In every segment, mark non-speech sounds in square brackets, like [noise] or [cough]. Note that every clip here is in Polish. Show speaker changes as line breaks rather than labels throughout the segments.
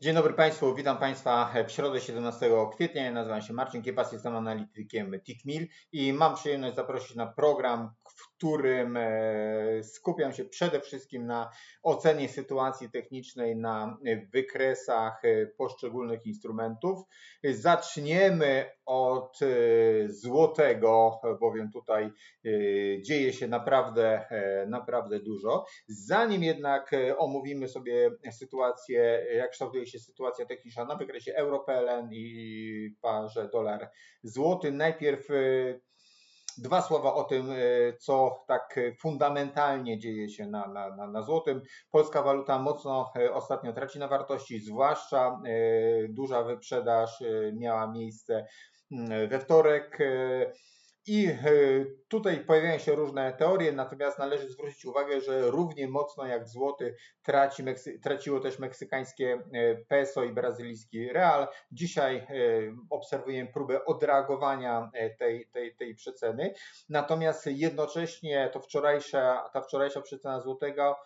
Dzień dobry Państwu, witam Państwa w środę 17 kwietnia. Ja nazywam się Marcin Kiepas, jestem analitykiem TICMIL i mam przyjemność zaprosić na program, którym e, skupiam się przede wszystkim na ocenie sytuacji technicznej na wykresach e, poszczególnych instrumentów. Zaczniemy od e, złotego, bowiem tutaj dzieje się naprawdę, naprawdę dużo. Zanim jednak omówimy sobie sytuację, jak kształtuje się sytuacja techniczna na wykresie euro-PLN i parze dolar złoty, najpierw Dwa słowa o tym, e, co tak fundamentalnie dzieje się na, na, na, złotym. Polska waluta mocno e, ostatnio traci na wartości, zwłaszcza e, duża wyprzedaż miała miejsce mm, we wtorek. I e, tutaj pojawiają się różne teorie, natomiast należy zwrócić uwagę, że równie mocno jak złoty traci, traciło też meksykańskie e, peso i brazylijski real. Dzisiaj e, obserwujemy próbę odreagowania tej, tej, tej przeceny, natomiast jednocześnie to wczorajsza, ta wczorajsza przecena złotego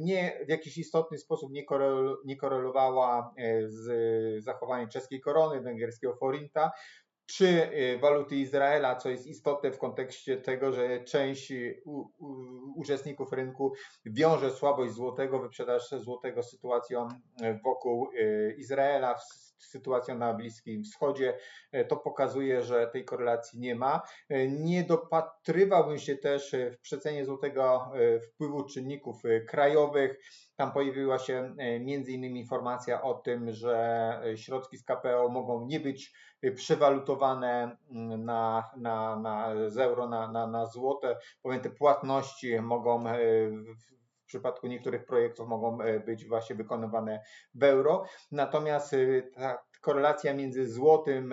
nie w jakiś istotny sposób nie korelowała z zachowaniem czeskiej korony, węgierskiego forinta, czy y, waluty Izraela, co jest istotne w kontekście tego, że część y, uczestników rynku wiąże słabość złotego, wyprzedaż złotego sytuacją y, wokół Izraela, sytuacją na Bliskim Wschodzie. To pokazuje, że tej korelacji nie ma. Nie dopatrywałbym się też w przecenie złotego wpływu czynników krajowych. Tam pojawiła się między innymi informacja o tym, że środki z KPO mogą nie być przewalutowane mm, na, na, na, z euro na, na, na złote, bowiem te płatności mogą e, przypadku niektórych projektów mogą e, być właśnie wykonywane w euro. Natomiast e, ta korelacja między złotym,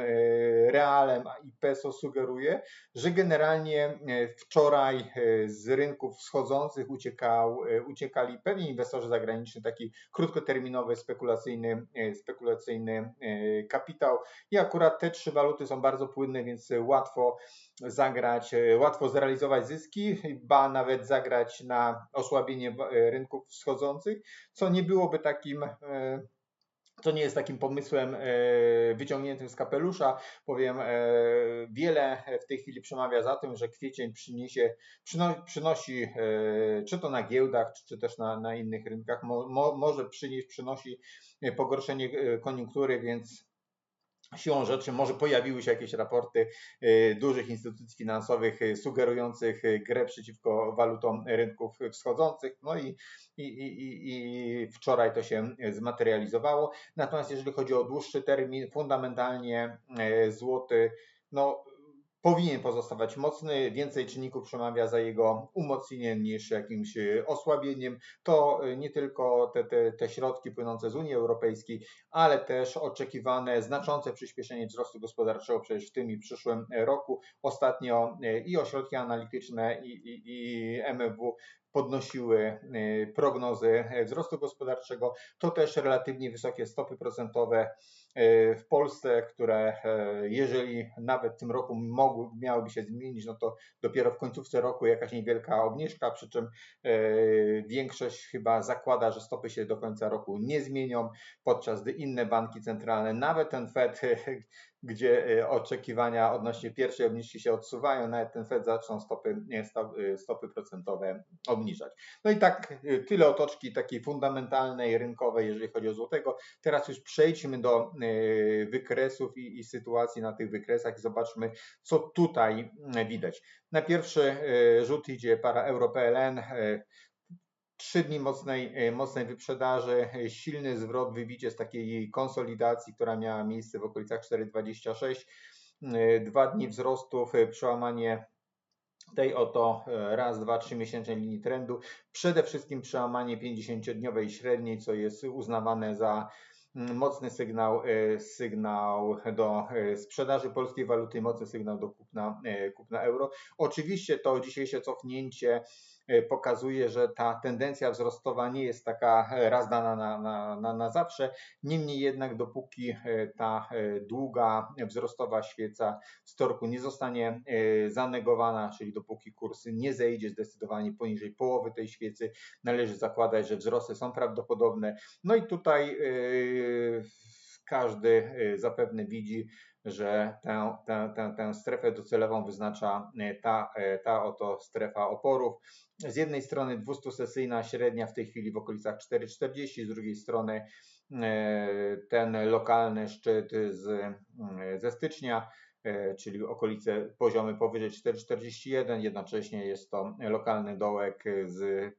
realem i peso sugeruje, że generalnie wczoraj z rynków wschodzących uciekał, uciekali pewni inwestorzy zagraniczni, taki krótkoterminowy, spekulacyjny, spekulacyjny kapitał. I akurat te trzy waluty są bardzo płynne, więc łatwo zagrać, łatwo zrealizować zyski, ba nawet zagrać na osłabienie rynków wschodzących, co nie byłoby takim to nie jest takim pomysłem e, wyciągniętym z kapelusza, bowiem e, wiele w tej chwili przemawia za tym, że kwiecień przyniesie, przynosi, e, czy to na giełdach, czy też na, na innych rynkach, mo, może przynieść, przynosi pogorszenie koniunktury, więc Siłą rzeczy może pojawiły się jakieś raporty y, dużych instytucji finansowych y, sugerujących y, grę przeciwko walutom rynków wschodzących, no i, i, i, i wczoraj to się zmaterializowało. Natomiast jeżeli chodzi o dłuższy termin, fundamentalnie złoty no, powinien pozostawać mocny. Więcej czynników przemawia za jego umocnieniem niż jakimś e, osłabieniem. To e, nie tylko te, te, te środki płynące z Unii Europejskiej, ale też oczekiwane znaczące przyspieszenie wzrostu gospodarczego przecież w tym i przyszłym roku. Ostatnio e, i ośrodki analityczne i, i, i MFW podnosiły prognozy wzrostu gospodarczego. To też relatywnie wysokie stopy procentowe E, w Polsce, które e, jeżeli nawet w tym roku mogły, miałyby się zmienić, no to dopiero w końcówce roku jakaś niewielka obniżka, przy czym e, większość chyba zakłada, że stopy się do końca roku nie zmienią, podczas gdy inne banki centralne, nawet ten Fed [laughs] gdzie y, oczekiwania odnośnie pierwszej obniżki się odsuwają, nawet ten Fed zaczną stopy, y, stopy procentowe obniżać. No i tak y, tyle otoczki takiej fundamentalnej, rynkowej, jeżeli chodzi o złotego. Teraz już przejdźmy do wykresów i, i sytuacji na tych wykresach i zobaczmy, co tutaj widać. Na pierwszy rzut idzie para euro-PLN, trzy dni mocnej, e, mocnej wyprzedaży, e, silny zwrot, wybicie z takiej konsolidacji, która miała miejsce w okolicach 4,26, e, dwa dni wzrostów, przełamanie tej oto raz, dwa, trzy miesięcznej linii trendu, przede wszystkim przełamanie 50-dniowej średniej, co jest uznawane za mocny sygnał, sygnał do sprzedaży polskiej waluty, mocny sygnał do kupna, kupna euro. Oczywiście to dzisiejsze cofnięcie pokazuje, że ta tendencja wzrostowa nie jest taka raz dana na, na, na, na zawsze. Niemniej jednak, dopóki ta długa wzrostowa świeca z torku nie zostanie zanegowana, czyli dopóki kurs nie zejdzie zdecydowanie poniżej połowy tej świecy, należy zakładać, że wzrosty są prawdopodobne. No i tutaj każdy zapewne widzi, że tę, tę, tę, tę strefę docelową wyznacza e, ta, e, ta oto strefa oporów. Z jednej strony 200-sesyjna średnia w tej chwili w okolicach 4,40, z drugiej strony e, ten lokalny szczyt z, ze stycznia, czyli okolice poziomy powyżej 4,41. Jednocześnie jest to lokalny dołek z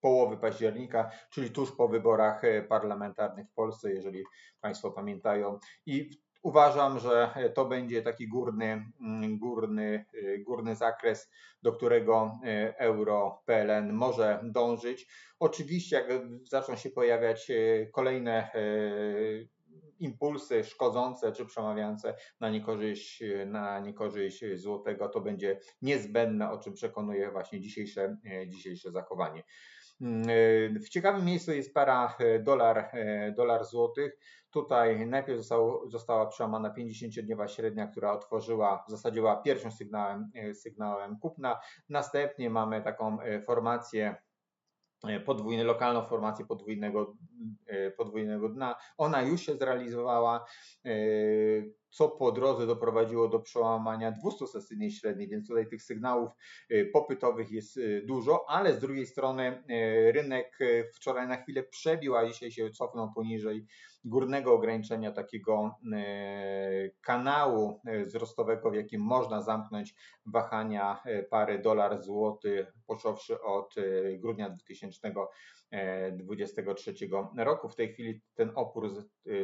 połowy października, czyli tuż po wyborach parlamentarnych w Polsce, jeżeli Państwo pamiętają. I Uważam, że to będzie taki górny, mm, górny, y, górny zakres, do którego y, euro PLN może dążyć. Oczywiście, jak zaczną się pojawiać y, kolejne impulsy szkodzące czy przemawiające na niekorzyść, na niekorzyść złotego, to będzie niezbędne, o czym przekonuje właśnie dzisiejsze, dzisiejsze zachowanie. W ciekawym miejscu jest para dolar, dolar złotych. Tutaj najpierw został, została przełamana 50-dniowa średnia, która otworzyła, w zasadzie była pierwszym sygnałem, e, sygnałem kupna. Następnie mamy taką e, formację e, podwójny, lokalną formację podwójnego, podwójnego dna. Ona już się zrealizowała co po drodze doprowadziło do przełamania 200-sesyjnej średniej, więc tutaj tych sygnałów y, popytowych jest y, dużo, ale z drugiej strony y, rynek wczoraj na chwilę przebił, a dzisiaj się cofnął poniżej górnego ograniczenia takiego kanału wzrostowego, w jakim można zamknąć wahania pary dolar-złoty, począwszy od grudnia 2000 2023 roku. W tej chwili ten opór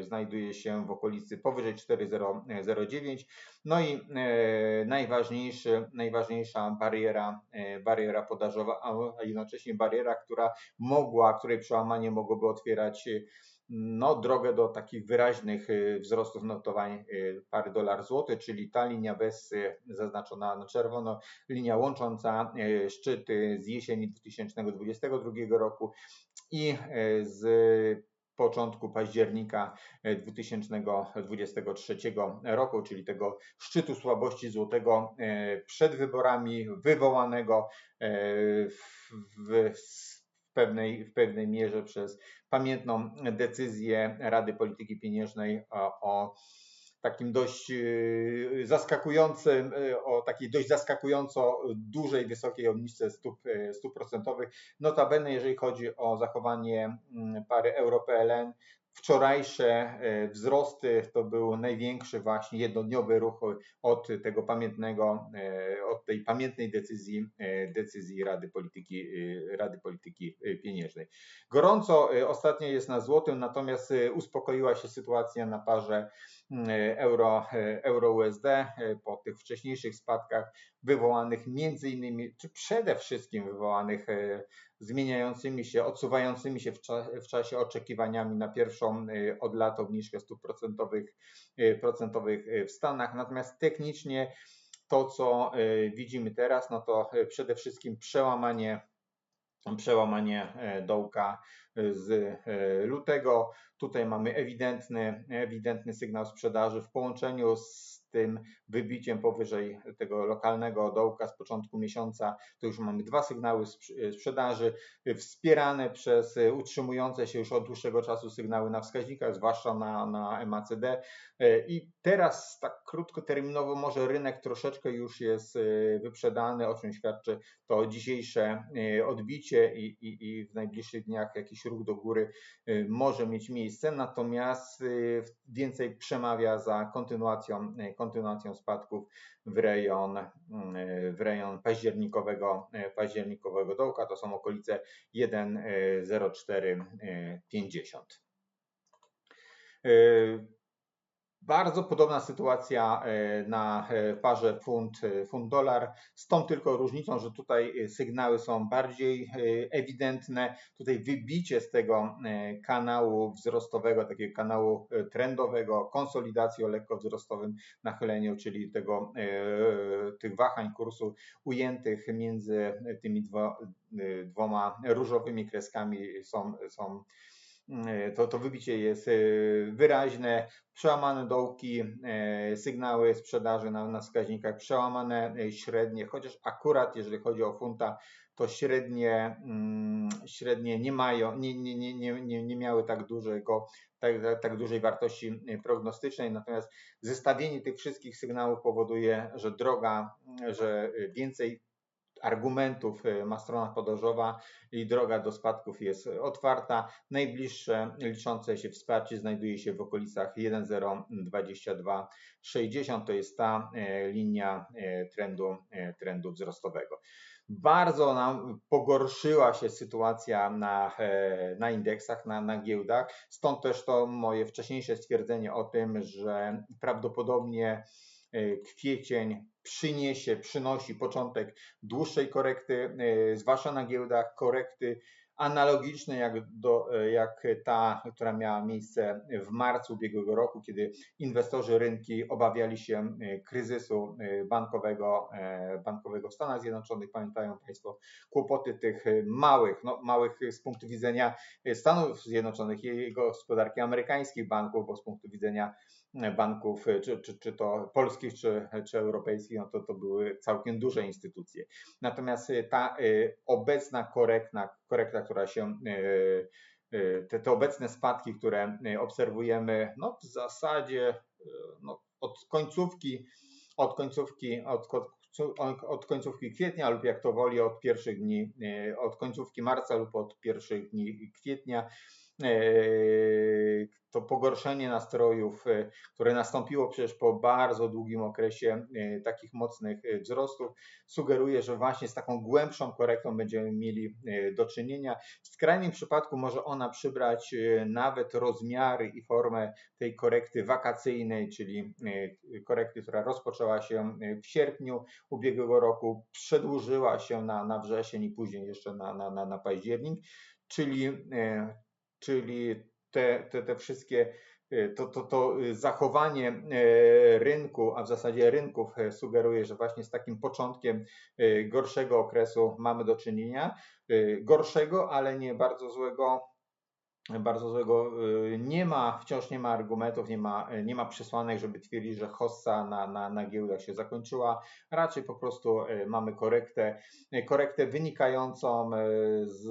znajduje się w okolicy powyżej 4,09. No i e, najważniejszy, najważniejsza bariera, e, bariera podażowa, a jednocześnie bariera, która mogła, której przełamanie mogłoby otwierać no, drogę do takich wyraźnych y, wzrostów notowań y, pary dolar-złoty, czyli ta linia Bessy zaznaczona na czerwono, linia łącząca y, szczyty z jesieni 2022 roku i z początku października 2023 roku, czyli tego szczytu słabości złotego przed wyborami wywołanego w, w pewnej, w pewnej mierze przez pamiętną decyzję Rady Polityki Pieniężnej o, o takim dość y, zaskakującym, y, o takiej dość zaskakująco dużej, wysokiej obniżce stóp, y, stóp procentowych. Notabene, jeżeli chodzi o zachowanie mm, pary euro-PLN, Wczorajsze e, wzrosty to był największy właśnie jednodniowy ruch od tego pamiętnego, e, od tej pamiętnej decyzji, e, decyzji Rady Polityki, Rady Polityki Pieniężnej. Gorąco ostatnio jest na złotym, natomiast uspokoiła się sytuacja na parze euro, euro USD po tych wcześniejszych spadkach wywołanych między innymi, czy przede wszystkim wywołanych zmieniającymi się, odsuwającymi się w, cza w czasie oczekiwaniami na pierwszą y, od lat obniżkę stóp procentowych, procentowych w Stanach. Natomiast technicznie to, co widzimy teraz, no to przede wszystkim przełamanie przełamanie dołka z lutego. Tutaj mamy ewidentny, ewidentny sygnał sprzedaży w połączeniu z tym wybiciem powyżej tego lokalnego dołka z początku miesiąca, to już mamy dwa sygnały sprzedaży, wspierane przez utrzymujące się już od dłuższego czasu sygnały na wskaźnikach, zwłaszcza na, na MACD. I teraz tak krótkoterminowo może rynek troszeczkę już jest wyprzedany, o czym świadczy to dzisiejsze odbicie i, i, i w najbliższych dniach jakiś ruch do góry może mieć miejsce, natomiast więcej przemawia za kontynuacją, kontynuacją spadków w rejon, w rejon październikowego, październikowego dołka. To są okolice 1,0450. Bardzo podobna sytuacja e, na e, parze funt-dolar, e, z tą tylko różnicą, że tutaj sygnały są bardziej ewidentne. Tutaj wybicie z tego kanału wzrostowego, takiego kanału trendowego, konsolidacji o lekko wzrostowym nachyleniu, czyli tego, tych wahań kursu ujętych między tymi dwo, dwoma różowymi kreskami są, są to, to wybicie jest wyraźne, przełamane dołki, e, sygnały sprzedaży na, na wskaźnikach, przełamane średnie, chociaż akurat jeżeli chodzi o funta, to średnie, mm, średnie nie mają, nie, nie, nie, nie, nie miały tak dużego, tak, tak dużej wartości prognostycznej, natomiast zestawienie tych wszystkich sygnałów powoduje, że droga, że więcej argumentów y, ma strona podażowa i droga do spadków jest otwarta. Najbliższe liczące się wsparcie znajduje się w okolicach 1,02260. To jest ta y, linia y, trendu, trendu wzrostowego. Bardzo nam pogorszyła się sytuacja na, na indeksach, na, na giełdach. Stąd też to moje wcześniejsze stwierdzenie o tym, że prawdopodobnie kwiecień przyniesie, przynosi początek dłuższej korekty, e, zwłaszcza na giełdach, korekty analogiczne jak, do, e, jak ta, która miała miejsce w marcu ubiegłego roku, kiedy inwestorzy rynki obawiali się e, kryzysu bankowego, bankowego w Stanach Zjednoczonych. Pamiętają Państwo kłopoty tych małych, no, małych z punktu widzenia Stanów Zjednoczonych i gospodarki amerykańskich banków, bo z punktu widzenia banków, czy, czy, czy to polskich, czy, czy europejskich, no to, to były całkiem duże instytucje. Natomiast y, ta y, obecna korekta, korekta która się te, te obecne spadki, które obserwujemy, no w zasadzie no, od końcówki, od końcówki, od, od końcówki kwietnia lub jak to woli od pierwszych dni, od końcówki marca lub od pierwszych dni kwietnia to pogorszenie nastrojów, e, które nastąpiło przecież po bardzo długim okresie e, takich mocnych e, wzrostów, sugeruje, że właśnie z taką głębszą korektą będziemy mieli do czynienia. W skrajnym przypadku może ona przybrać nawet rozmiary i formę tej korekty wakacyjnej, czyli korekty, która rozpoczęła się w sierpniu ubiegłego roku, przedłużyła się na, na wrzesień i później jeszcze na, na, na, na październik, czyli, czyli te, te, te wszystkie y, to, to, to zachowanie y, rynku, a w zasadzie rynków sugeruje, że właśnie z takim początkiem gorszego okresu mamy do czynienia. Gorszego, ale nie bardzo złego. Bardzo złego nie ma, wciąż nie ma argumentów, nie ma, nie ma przesłanek, żeby twierdzić, że hossa na, na, na giełdach się zakończyła. Raczej po prostu mamy korektę, korektę wynikającą z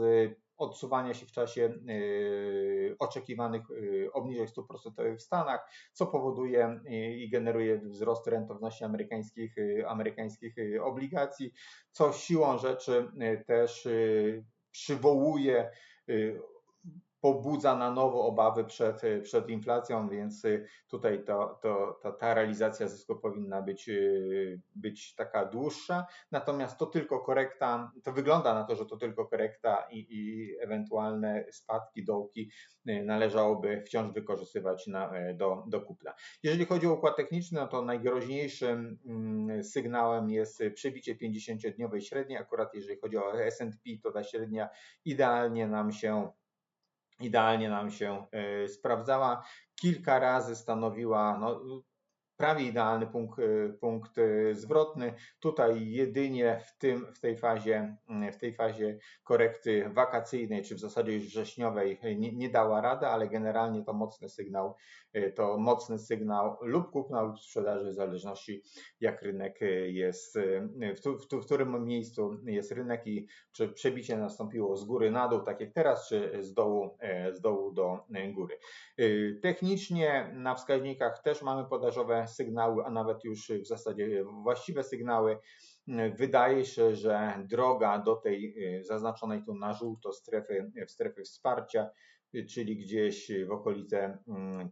odsuwania się w czasie y, oczekiwanych y, obniżek stóp procentowych w Stanach, co powoduje y, i generuje wzrost rentowności amerykańskich, amerykańskich obligacji, co siłą rzeczy też przywołuje pobudza na nowo obawy przed, y, przed inflacją, więc y, tutaj to, to, to, ta realizacja zysku powinna być, y, być taka dłuższa. Natomiast to tylko korekta, to wygląda na to, że to tylko korekta i, i ewentualne spadki, dołki należałoby wciąż wykorzystywać na, do, do kupla. Jeżeli chodzi o układ techniczny, no to najgroźniejszym mm, sygnałem jest przebicie 50-dniowej średniej. Akurat jeżeli chodzi o S&P, to ta średnia idealnie nam się idealnie nam się e, sprawdzała. Kilka razy stanowiła no, prawie idealny punkt, e, punkt e, zwrotny. Tutaj jedynie w, tym, w, tej fazie, w tej fazie korekty wakacyjnej, czy w zasadzie już wrześniowej nie, nie dała rady, ale generalnie to mocny sygnał Y, to mocny sygnał lub kupna lub sprzedaży w zależności jak rynek y, jest, y, w, w, w którym miejscu jest rynek i czy przebicie nastąpiło z góry na dół, tak jak teraz, czy z dołu, z dołu do góry. Technicznie na wskaźnikach też mamy podażowe sygnały, a nawet już w zasadzie właściwe sygnały. Wydaje się, że droga do tej zaznaczonej tu na żółto strefy, strefy wsparcia czyli gdzieś w okolice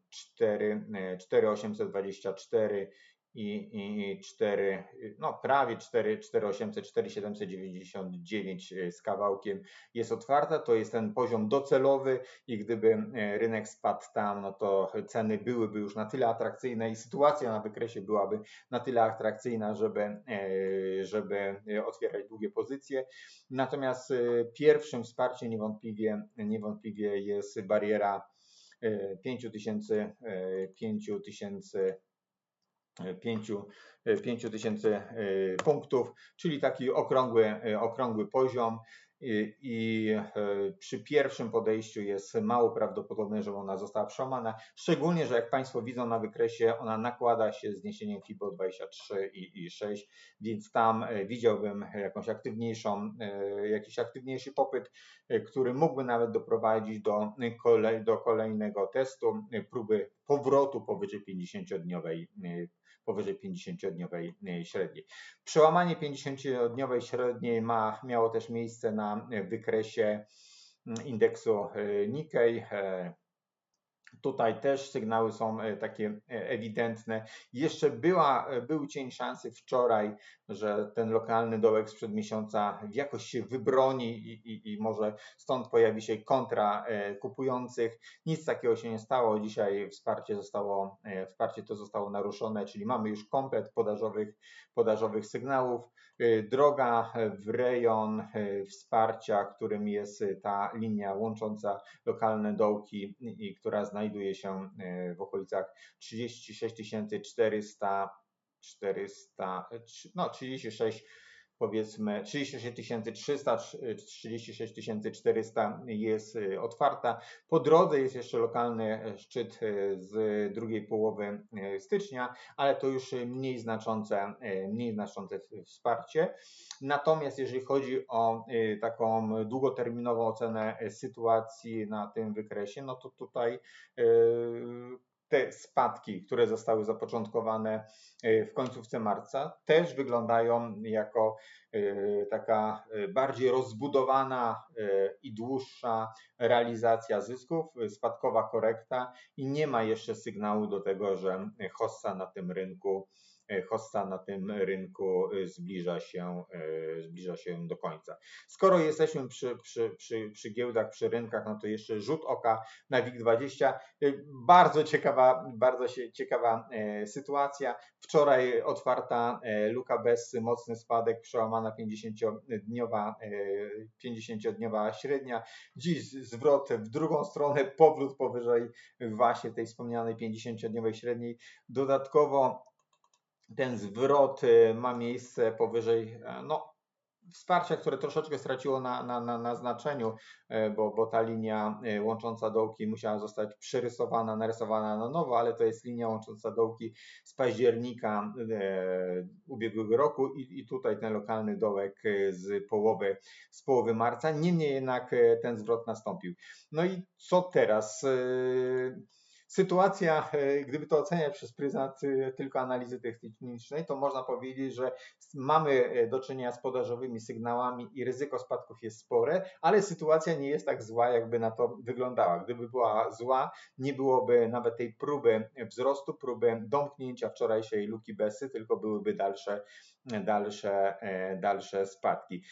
4, 4824 i, i 4, no prawie 4, 4800, 4799 z kawałkiem jest otwarta. To jest ten poziom docelowy i gdyby e, rynek spadł tam, no to ceny byłyby już na tyle atrakcyjne i sytuacja na wykresie byłaby na tyle atrakcyjna, żeby, e, żeby otwierać długie pozycje. Natomiast e, pierwszym wsparciem niewątpliwie, niewątpliwie jest bariera 5000 5000 5000 punktów, czyli taki okrągły, okrągły poziom i e, przy pierwszym podejściu jest mało prawdopodobne, że ona została przełamana, szczególnie, że jak Państwo widzą na wykresie, ona nakłada się z niesieniem FIBO 23 i, i 6, więc tam e, widziałbym jakąś aktywniejszą, e, jakiś aktywniejszy popyt, który mógłby nawet doprowadzić do, kolej, do kolejnego testu, próby powrotu powyżej 50-dniowej powyżej 50-dniowej e, średniej. Przełamanie 50-dniowej średniej ma, miało też miejsce na wykresie mm, indeksu e, Nikkei e, Tutaj też sygnały są e, takie ewidentne. Jeszcze była, był cień szansy wczoraj, że ten lokalny dołek sprzed miesiąca jakoś się wybroni i, i, i może stąd pojawi się kontra kupujących. Nic takiego się nie stało. Dzisiaj wsparcie zostało, wsparcie to zostało naruszone, czyli mamy już komplet podażowych, podażowych sygnałów. Droga w rejon wsparcia, którym jest ta linia łącząca lokalne dołki i która znajduje się e, w okolicach 36 400, 400, no 36 powiedzmy 36 300, 36 400 jest e, otwarta. Po drodze jest jeszcze lokalny e, szczyt z drugiej połowy stycznia, ale to już mniej znaczące, mniej znaczące wsparcie. Natomiast jeżeli chodzi o taką długoterminową ocenę sytuacji na tym wykresie, no to tutaj te spadki, które zostały zapoczątkowane e, w końcówce marca, też wyglądają jako e, taka e, bardziej rozbudowana i dłuższa realizacja zysków, spadkowa korekta i nie ma jeszcze sygnału do tego, że hossa na tym rynku hossa na tym rynku e, zbliża się, e, zbliża się do końca. Skoro jesteśmy przy, przy, przy, przy giełdach, przy rynkach, no to jeszcze rzut oka na WIG20. Bardzo ciekawa, bardzo ciekawa sytuacja. Wczoraj otwarta luka Bessy, mocny spadek, przełamana 50-dniowa 50-dniowa średnia. Dziś zwrot w drugą stronę, powrót powyżej właśnie tej wspomnianej 50-dniowej średniej. Dodatkowo ten zwrot y, ma miejsce powyżej e, no, wsparcia, które troszeczkę straciło na, na, na, na znaczeniu, e, bo, bo ta linia e, łącząca dołki musiała zostać przerysowana, narysowana na nowo, ale to jest linia łącząca dołki z października ubiegłego roku i, i tutaj ten lokalny dołek z połowy, z połowy marca. Niemniej jednak ten zwrot nastąpił. No i co teraz? Sytuacja, e, gdyby to oceniać przez pryzmat e, tylko analizy technicznej, to można powiedzieć, że mamy e, do czynienia z podażowymi sygnałami i ryzyko spadków jest spore, ale sytuacja nie jest tak zła, jakby na to wyglądała. Gdyby była zła, nie byłoby nawet tej próby wzrostu, próby domknięcia wczorajszej luki Besy, tylko byłyby dalsze, dalsze, dalsze spadki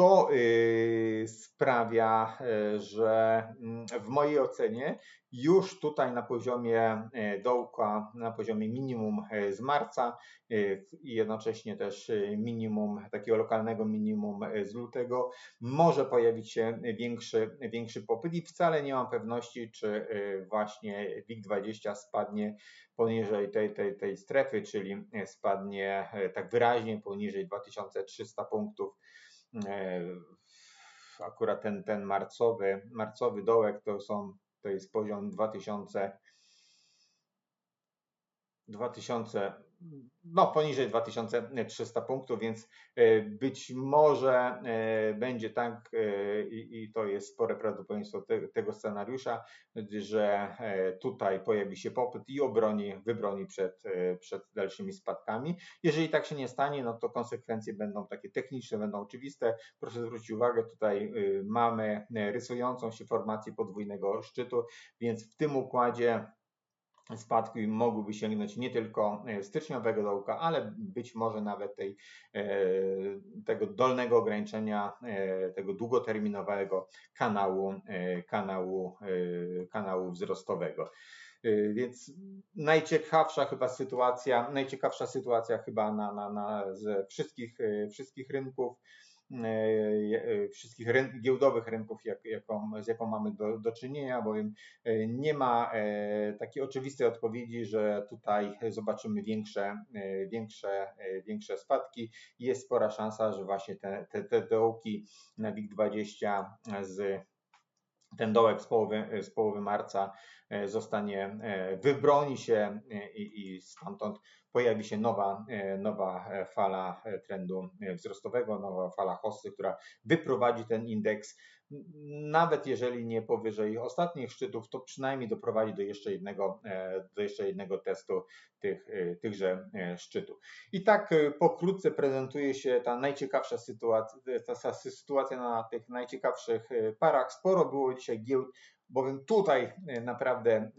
to y, sprawia, y, że mm, w mojej ocenie już tutaj na poziomie y, dołka, na poziomie minimum z marca i jednocześnie też minimum, takiego lokalnego minimum z lutego, może pojawić się większy, większy popyt i wcale nie mam pewności, czy właśnie WIG20 spadnie poniżej tej, tej, tej strefy, czyli spadnie tak wyraźnie poniżej 2300 punktów akurat ten, ten marcowy, marcowy dołek to są, to jest poziom 2000 2000, no poniżej 2300 punktów, więc e, być może e, będzie tak e, i, to jest spore prawdopodobieństwo te, tego scenariusza, że tutaj pojawi się popyt i obroni, wybroni przed, przed dalszymi spadkami. Jeżeli tak się nie stanie, no to konsekwencje będą takie techniczne, będą oczywiste. Proszę zwrócić uwagę, tutaj mamy rysującą się formację podwójnego szczytu, więc w tym układzie spadki mogłyby sięgnąć nie tylko e, styczniowego dołka, ale być może nawet tej, e, tego dolnego ograniczenia, e, tego długoterminowego kanału, kanału, kanału wzrostowego. Więc najciekawsza chyba sytuacja, najciekawsza sytuacja chyba na, na, na ze wszystkich, wszystkich rynków wszystkich ryn giełdowych rynków, jak, jaką, z jaką mamy do, do czynienia, bowiem e, nie ma takiej oczywistej odpowiedzi, że tutaj zobaczymy większe, większe, większe spadki. Jest spora szansa, że właśnie te, te, te dołki na WIG20 z ten dołek z połowy, z połowy marca zostanie, wybroni się i, i stamtąd pojawi się nowa, e, nowa e, fala e, trendu wzrostowego, nowa fala hossy, która wyprowadzi ten indeks, nawet jeżeli nie powyżej ostatnich szczytów, to przynajmniej doprowadzi do jeszcze jednego, do jeszcze jednego testu tych, tychże szczytów. I tak pokrótce prezentuje się ta najciekawsza sytuacja, ta sytuacja na tych najciekawszych parach. Sporo było dzisiaj giełd bowiem tutaj naprawdę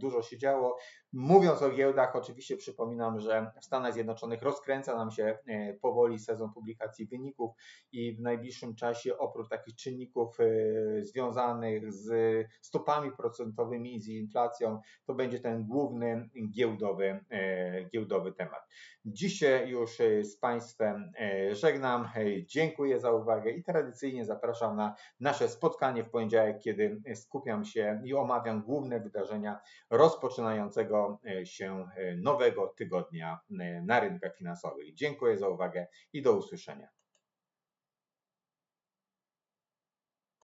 dużo się działo. Mówiąc o giełdach, oczywiście przypominam, że w Stanach Zjednoczonych rozkręca nam się e, powoli sezon publikacji wyników i w najbliższym czasie oprócz takich czynników związanych z stopami procentowymi i z inflacją, to będzie ten główny giełdowy, giełdowy temat. Dzisiaj już z Państwem żegnam. Dziękuję za uwagę i tradycyjnie zapraszam na nasze spotkanie w poniedziałek, kiedy skupiam się i omawiam główne wydarzenia rozpoczynającego e, się e, nowego tygodnia e, na rynkach finansowych. Dziękuję za uwagę i do usłyszenia.